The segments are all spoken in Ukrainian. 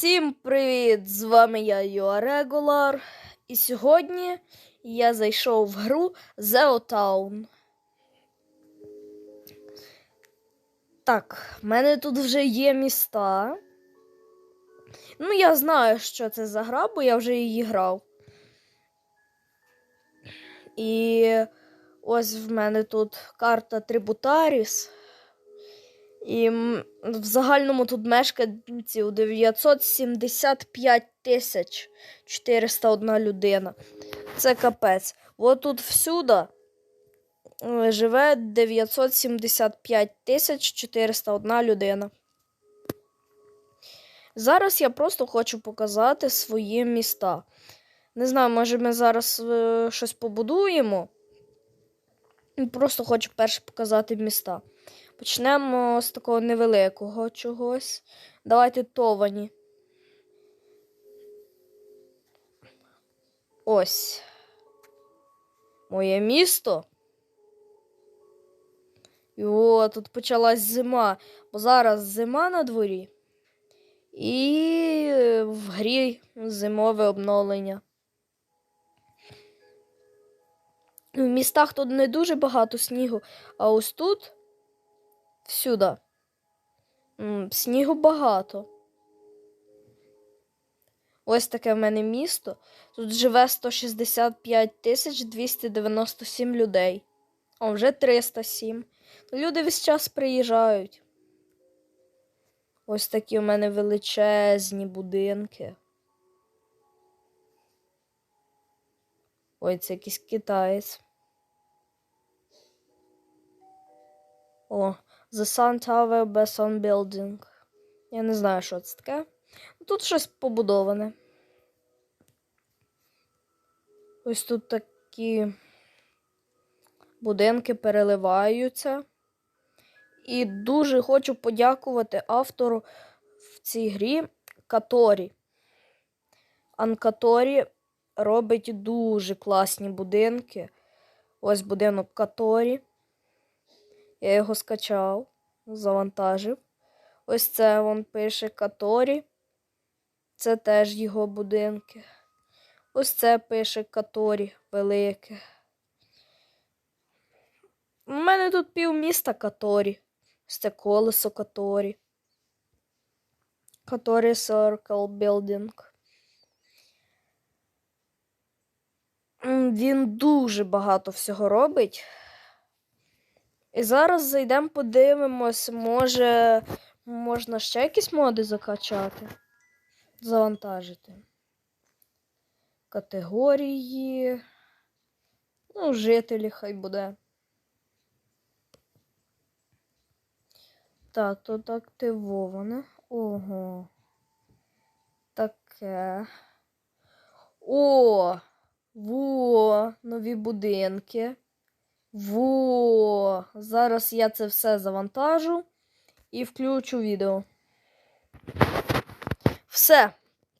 Всім привіт! З вами я Юа Регулар. І сьогодні я зайшов в гру Zeo Town. Так, в мене тут вже є міста. Ну, я знаю, що це за гра, бо я вже її грав. І ось в мене тут карта Трибутаріс. І в загальному тут мешканців 975 тисяч 401 людина. Це капець. От тут всюди е, живе 975 тисяч 401 людина. Зараз я просто хочу показати свої міста. Не знаю, може ми зараз е, щось побудуємо. Просто хочу перше показати міста. Почнемо з такого невеликого чогось. Давайте товані. Ось. Моє місто. І о, тут почалась зима. Бо зараз зима на дворі. І в грі зимове обновлення. В містах тут не дуже багато снігу, а ось тут всюди. Снігу багато. Ось таке в мене місто. Тут живе 165 тисяч 297 людей. О, вже 307. Люди весь час приїжджають. Ось такі у мене величезні будинки. Ой, це якийсь китаєць. О, The Sun Tower Beson Building. Я не знаю, що це таке. Тут щось побудоване. Ось тут такі будинки переливаються. І дуже хочу подякувати автору в цій грі Каторі. Анкаторі робить дуже класні будинки. Ось будинок Каторі. Я його скачав, завантажив. Ось це він пише Каторі. Це теж його будинки. Ось це пише Каторі велике. У мене тут півміста Каторі. Ось це колесо Каторі. Каторі Circle Building. Він дуже багато всього робить. І зараз зайдемо, подивимось, може можна ще якісь моди закачати, завантажити. Категорії. Ну, жителі хай буде. Так, тут активоване. Ого. Таке. О! Во! Нові будинки. Во! Зараз я це все завантажу і включу відео. Все.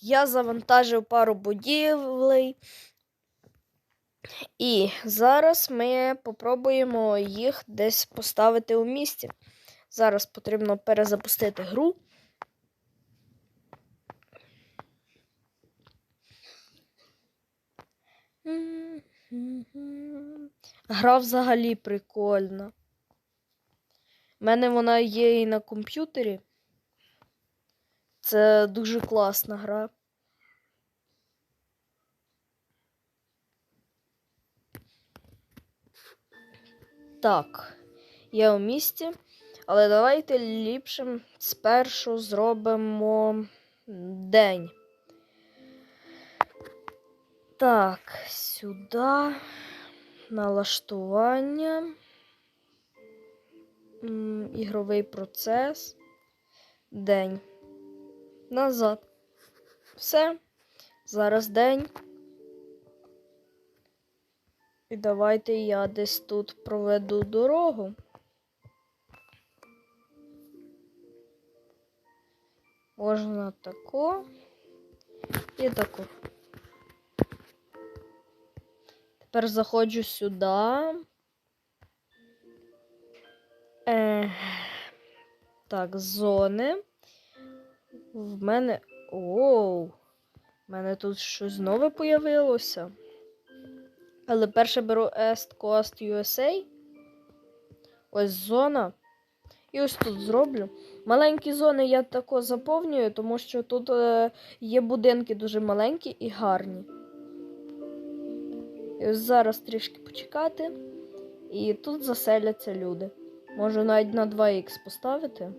Я завантажив пару будівлей. І зараз ми попробуємо їх десь поставити у місті. Зараз потрібно перезапустити гру. Гра взагалі прикольна. У мене вона є і на комп'ютері. Це дуже класна гра. Так, я у місті, але давайте ліпшим спершу зробимо день. Так, сюди налаштування. Ігровий процес. День. Назад. Все. Зараз день. І давайте я десь тут проведу дорогу. Можна тако і тако. Тепер заходжу сюди. Е, так, зони. В мене Оу, в мене тут щось нове появилося. Але перше беру Est Coast USA. Ось зона. І ось тут зроблю. Маленькі зони я тако заповнюю, тому що тут е, є будинки дуже маленькі і гарні. І ось зараз трішки почекати. І тут заселяться люди. Можу навіть на 2х поставити.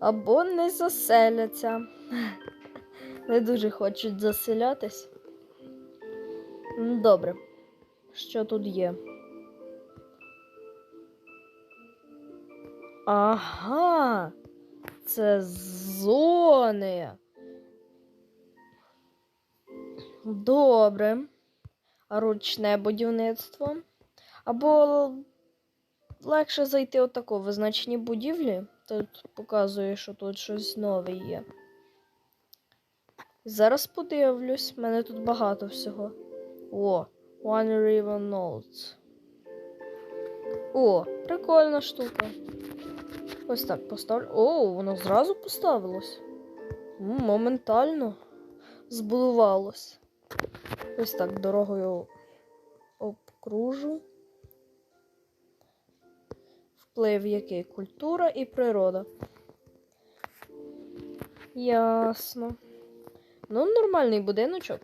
Або не заселяться. Не дуже хочуть заселятись. Добре. Що тут є? Ага. Це зони. Добре. Ручне будівництво. Або легше зайти отако в визначені будівлі. Тут показує, що тут щось нове є. Зараз подивлюсь, в мене тут багато всього. О, One River Notes. О, прикольна штука. Ось так поставлю. О, воно зразу поставилось. Моментально збудувалось. Ось так дорогою обкружу. Вплив який? Культура і природа. Ясно. Ну, нормальний будиночок.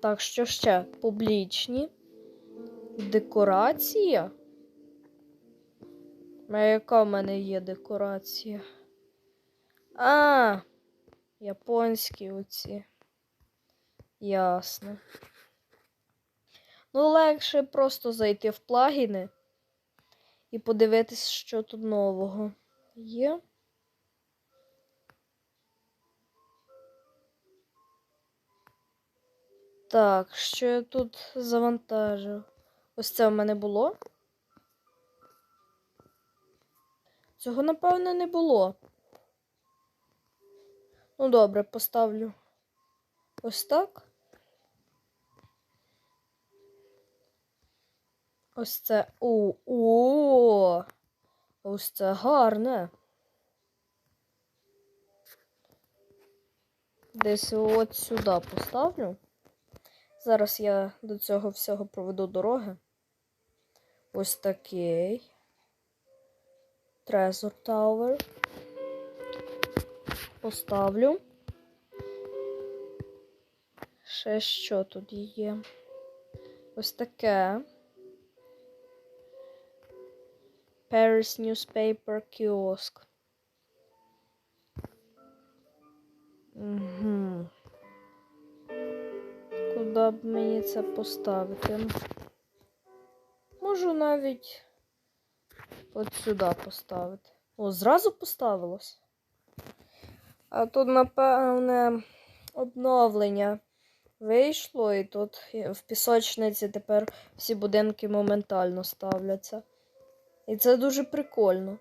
Так, що ще? Публічні. Декорація. А яка в мене є декорація? А, японські оці. Ясно. Ну, легше просто зайти в плагіни і подивитись, що тут нового є. Так, що я тут завантажив? Ось це в мене було. Цього, напевно, не було. Ну, добре, поставлю ось так. Ось це. О, о! Ось це гарне. Десь от сюди поставлю. Зараз я до цього всього проведу дороги. Ось такий. Трезор Tower. Поставлю. Ще що тут є? Ось таке. Paris Newspaper Kiosk. Угу. Куди б мені це поставити? Можу навіть от сюди поставити. О, зразу поставилось. А тут, напевне, обновлення вийшло, і тут в пісочниці тепер всі будинки моментально ставляться. І це дуже прикольно.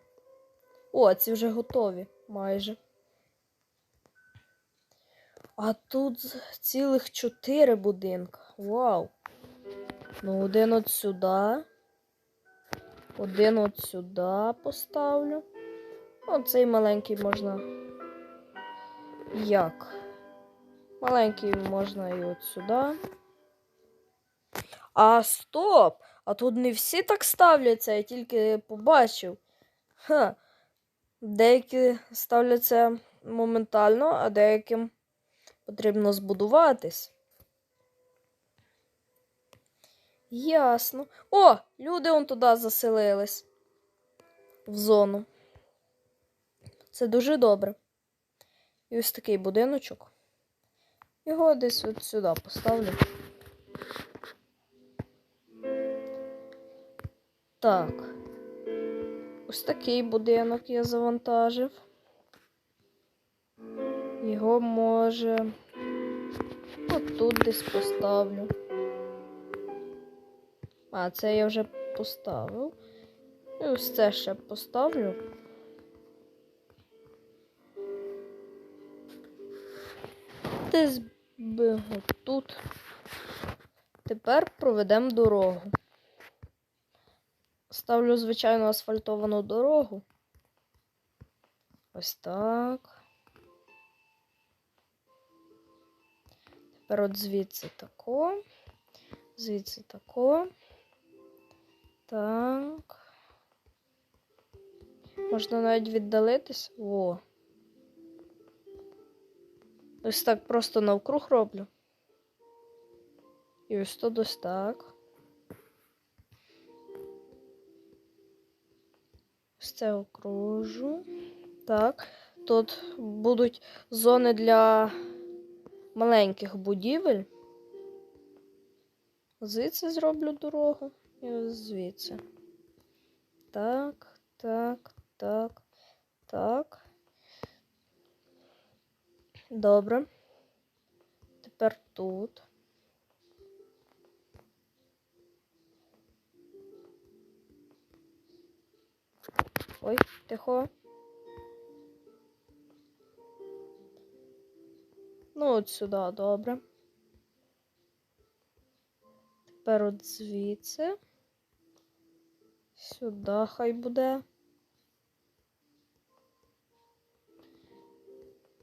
О, ці вже готові майже. А тут цілих чотири будинка. Вау. Ну, один от сюди. Один от сюди поставлю. Оцей маленький можна. Як? Маленький можна і от сюди. А стоп! А тут не всі так ставляться, я тільки побачив. Ха. Деякі ставляться моментально, а деяким потрібно збудуватись. Ясно. О, люди он туди заселились. В зону. Це дуже добре. І ось такий будиночок. Його десь от сюди поставлю. Так. Ось такий будинок я завантажив. Його може отут десь поставлю. А, це я вже поставив. І ось це ще поставлю. Десь би тут Тепер проведемо дорогу. Ставлю звичайну асфальтовану дорогу. Ось так. Тепер от звідси тако. Звідси тако. Так. Можна навіть віддалитись. Во. Ось так просто навкруг роблю. І ось тут ось так. Ось це окружу. Так. Тут будуть зони для маленьких будівель. Звідси зроблю дорогу і звідси. Так, так, так, так. Добре. Тепер тут. Ой, тихо. Ну, от сюди, добре. Тепер от звідси. Сюди хай буде.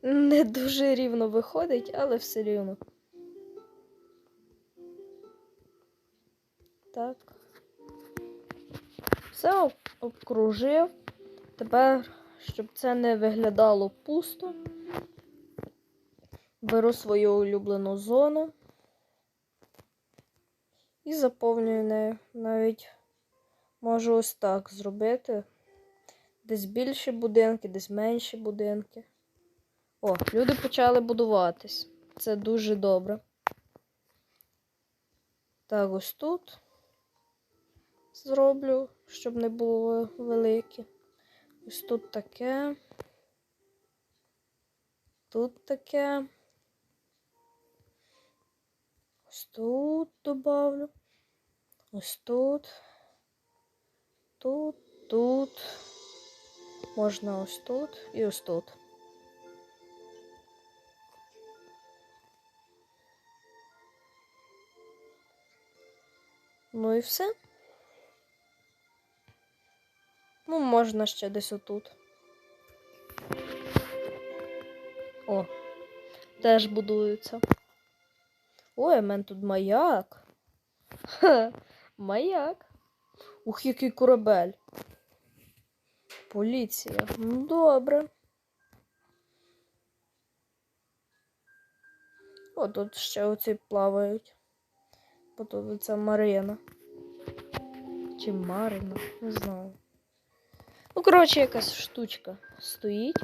Не дуже рівно виходить, але все рівно. Так. Все обкружив. Тепер, щоб це не виглядало пусто, беру свою улюблену зону і заповнюю нею. Навіть можу ось так зробити. Десь більші будинки, десь менші будинки. О, люди почали будуватись. Це дуже добре. Так, ось тут зроблю, щоб не було великі. Ось тут таке. Тут таке. Ось тут добавлю. Ось тут. Тут, тут. Можна ось тут і ось тут. Ну і все. Ну, можна ще десь отут. О, теж будуються. Ой, в мене тут маяк. Ха, маяк. Ух, який корабель. Поліція. Ну, добре. О, тут ще оці плавають. Бо тут це Марина. Чи Марина, не знаю. Ну, коротше, якась штучка стоїть.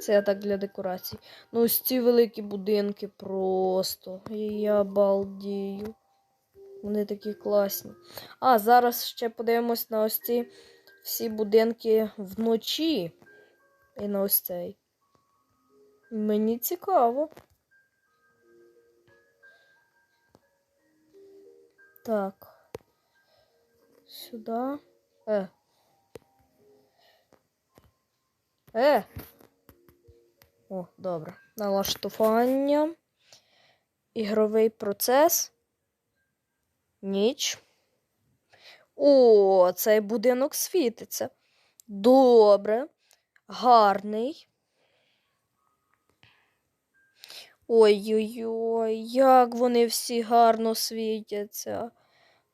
Це я так для декорацій. Ну, ось ці великі будинки просто. Я балдію. Вони такі класні. А, зараз ще подивимось на ось ці всі будинки вночі. І на ось цей. Мені цікаво. Так. Сюди. Е. Е. О, добре. Налаштування. Ігровий процес. Ніч. О, цей будинок світиться. Добре. Гарний. Ой-ой-ой, як вони всі гарно світяться.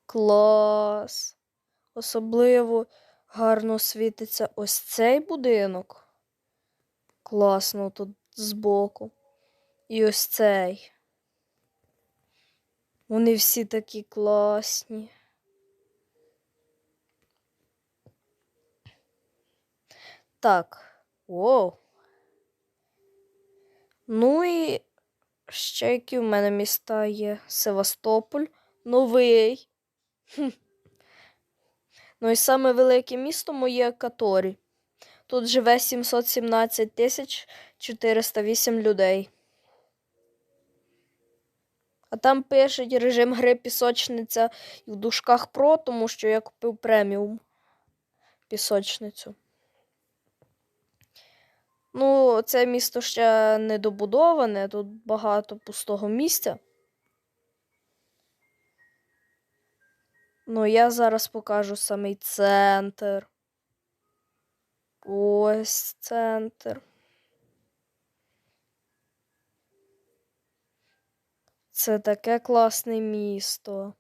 Клас. Особливо гарно світиться ось цей будинок. Класно тут збоку. І ось цей. Вони всі такі класні. Так. Воу. Ну і ще які в мене міста є. Севастополь. Новий. Ну і саме велике місто моє Каторі. Тут живе 717 тисяч 408 людей. А там пишуть режим гри пісочниця і в дужках про, тому що я купив преміум пісочницю. Ну, це місто ще не добудоване, тут багато пустого місця. Ну, я зараз покажу самий центр. Ось центр. Це таке класне місто.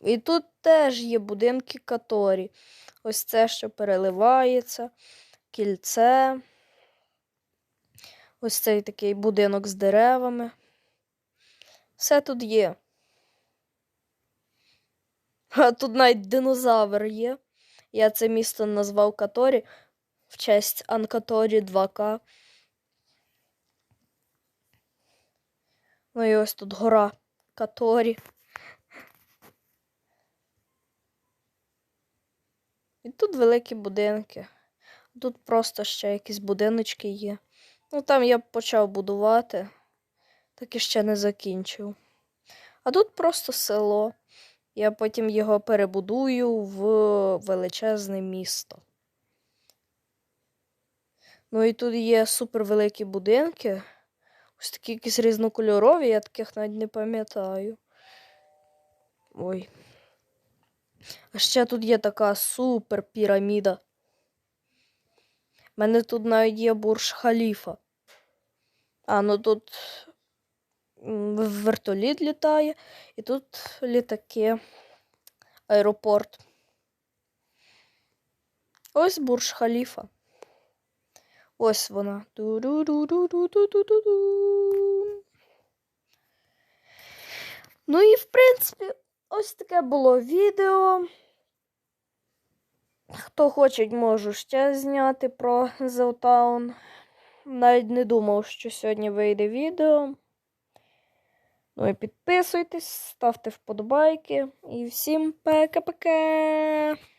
І тут теж є будинки Каторі. Ось це, що переливається, кільце. Ось цей такий будинок з деревами. Все тут є. А тут навіть динозавр є. Я це місто назвав Каторі в честь Анкаторі 2К. Ну і ось тут гора Каторі. І тут великі будинки. Тут просто ще якісь будиночки є. Ну там я почав будувати, так і ще не закінчив. А тут просто село. Я потім його перебудую в величезне місто. Ну і тут є супервеликі будинки. Ось такі якісь різнокольорові, я таких навіть не пам'ятаю. Ой. А ще тут є така супер піраміда. У мене тут навіть є бурж халіфа. А, ну тут вертоліт літає, і тут літаки, аеропорт. Ось бурж халіфа. Ось вона. Ну і в принципі, ось таке було відео. Хто хоче, можу ще зняти про Зелтаун. Навіть не думав, що сьогодні вийде відео. Ну підписуйтесь, ставте вподобайки. І всім пока-пока!